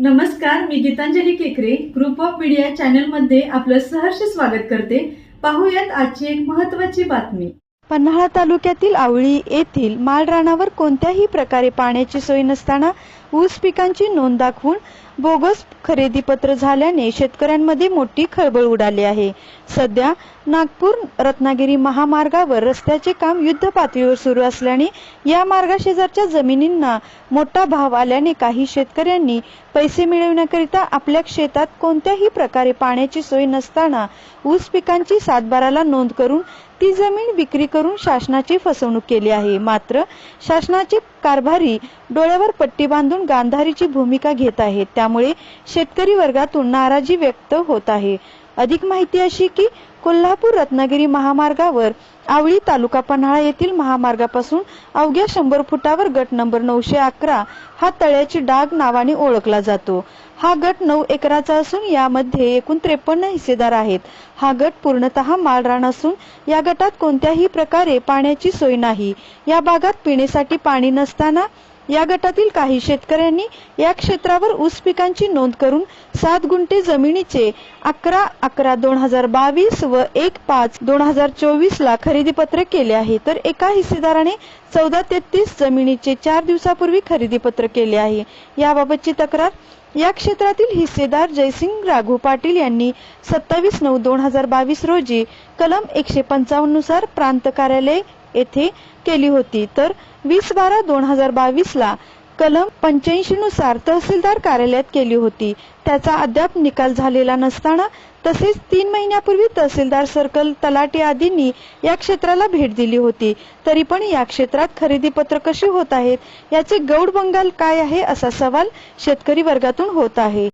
नमस्कार मी गीतांजली केकरे group of media चॅनलमध्ये आपलं सहर्ष स्वागत करते. पाहूयात आजची एक महत्वाची बातमी. पन्हाळा तालुक्यातील आवळी येथील माळरानावर कोणत्याही प्रकारे पाण्याची सोय नसताना ऊस पिकांची नोंद दाखवून बोगस खरेदी पत्र झाल्याने शेतकऱ्यांमध्ये मोठी खळबळ उडाली आहे. सध्या नागपूर रत्नागिरी महामार्गावर रस्त्याचे काम युद्ध पातळीवर सुरू असल्याने या मार्गाशेजारच्या जमिनींना मोठा भाव आल्याने काही शेतकऱ्यांनी पैसे मिळवण्याकरिता आपल्या शेतात कोणत्याही प्रकारे पाण्याची सोय नसताना ऊस पिकांची सातबाराला नोंद करून ती जमीन विक्री करून शासनाची फसवणूक केली आहे. मात्र शासनाचे कारभारी डोळ्यावर पट्टी बांधून गांधारीची भूमिका घेत आहेत. त्यामुळे शेतकरी वर्गातून नाराजी व्यक्त होत आहे. अधिक माहिती अशी की कोल्हापूर रत्नागिरी महामार्गावर आवळी तालुका पन्हाळा येथील महामार्गापासून अवघ्या शंभर फुटावर गट नंबर नऊशे अकरा हा तळ्याची डाग नावाने ओळखला जातो. हा गट नऊ एकराचा असून यामध्ये एकूण त्रेपन्न हिस्सेदार आहेत. हा गट पूर्णतः मालरान असून या गटात कोणत्याही प्रकारे पाण्याची सोय नाही. या भागात पिण्यासाठी पाणी नसताना या गटातील काही शेतकऱ्यांनी या क्षेत्रावर ऊस पिकांची नोंद करून सात गुंठे जमिनीचे अकरा अकरा दोन हजार बावीस व एक पाच दोन हजार चोवीस ला खरेदी पत्र केले आहे. तर एका हिस्सेदाराने चौदा तेहतीस जमिनीचे चार दिवसापूर्वी खरेदी पत्र केले आहे. याबाबतची तक्रार या क्षेत्रातील हिस्सेदार जयसिंग राघू पाटील यांनी सत्तावीस नऊ दोन हजार बावीस रोजी कलम एकशे पंचावन्ननुसार प्रांत कार्यालय येथे केली होती. तर वीस बारा दोन हजार बावीस ला कलम पंच्याऐंशी नुसार तहसीलदार कार्यालयात केली होती. त्याचा अद्याप निकाल झालेला नसताना तसेच तीन महिन्यापूर्वी तहसीलदार सर्कल तलाटी आदींनी या क्षेत्राला भेट दिली होती. तरी पण या क्षेत्रात खरेदी पत्र कशी होत आहेत? याचे गौड बंगाल काय आहे असा सवाल शेतकरी वर्गातून होत आहे.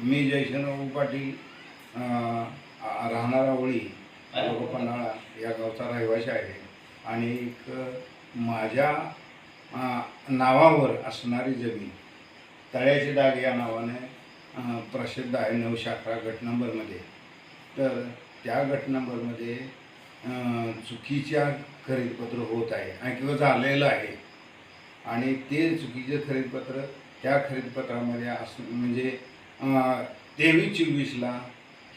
मी जयशंकरबाबू पाटील राहणारा ओळी तालुका पन्हाळा या गावचा रहिवासी आहे. आणि एक माझ्या नावावर असणारी जमीन तळ्याचे डाग या नावाने प्रसिद्ध आहे नऊशे अकरा गट नंबरमध्ये तर त्या गट नंबरमध्ये चुकीच्या खरेदीपत्र होत आहे आणि किंवा झालेलं आहे. आणि ते चुकीचे खरेदीपत्र त्या खरेदीपत्रामध्ये अस म्हणजे तेवीस चोवीसला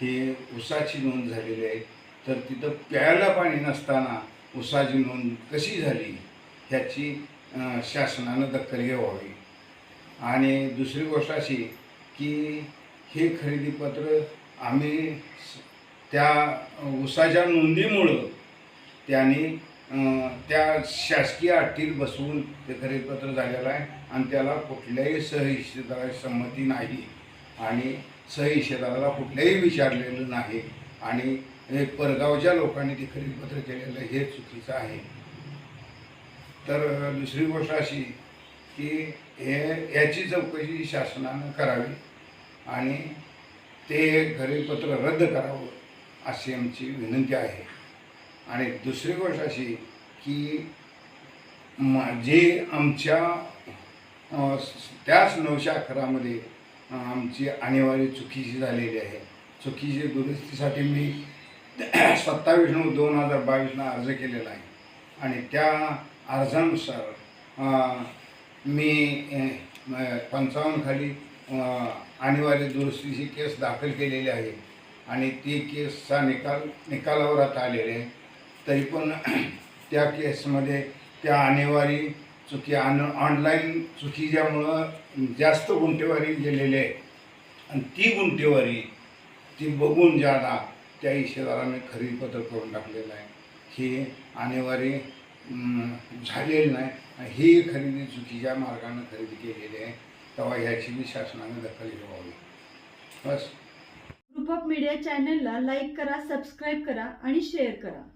हे उसाची नोंद झालेली आहे. तर तिथं प्यायला पाणी नसताना उसाची नोंद कशी झाली ह्याची शासनानं दखल घ्यावी. आणि दुसरी गोष्ट अशी की हे खरेदीपत्र आम्ही त्या उसाच्या नोंदीमुळं त्यांनी त्या शासकीय अटीत बसवून ते खरेदीपत्र झालेलं आहे आणि त्याला कुठल्याही सहहिस्सेदाराची संमती नाही. आणि सहहिस्सेदाराला कुठल्याही विचारलेलं नाही. आणि हे परगावच्या लोकांनी ते खरेदीपत्र केलेलं हे चुकीचं आहे. तर दुसरी गोष्ट अशी की हे याची चौकशी शासनानं करावी आणि ते खरेदीपत्र रद्द करावं अशी आमची विनंती आहे. आणि दुसरी गोष्ट अशी की जे आमच्या त्याच नऊशे अकरामध्ये आमची अनिवार्य चुकीची झालेली आहे. चुकीची दुरुस्तीसाठी मी सत्तावीस नऊ दोन हजार बावीसला अर्ज केलेला आहे. आणि त्या अर्जानुसार मी पंचावन्न खाली अनिवार्य दुरुस्तीची केस दाखल केलेली आहे. आणि ती केसचा निकाल निकालावर आता आलेले आहे. तरी पण त्या केसमध्ये त्या अनिवार्य चुकी आन ऑनलाईन चुकीच्यामुळं जास्त गुंठेवारी गेलेली आहे. आणि ती गुंठेवारी ती बघून ज्यादा त्या इशेदाराने खरेदी पत्र करून टाकलेलं आहे. हे अनिवार्य झालेलं नाही. ही खरेदी चुकीच्या मार्गाने खरेदी केलेली आहे. तेव्हा ह्याची मी शासनाने दखल घ्यावी. बस. ग्रुप ऑफ मीडिया चॅनलला लाईक करा सबस्क्राईब करा आणि शेअर करा.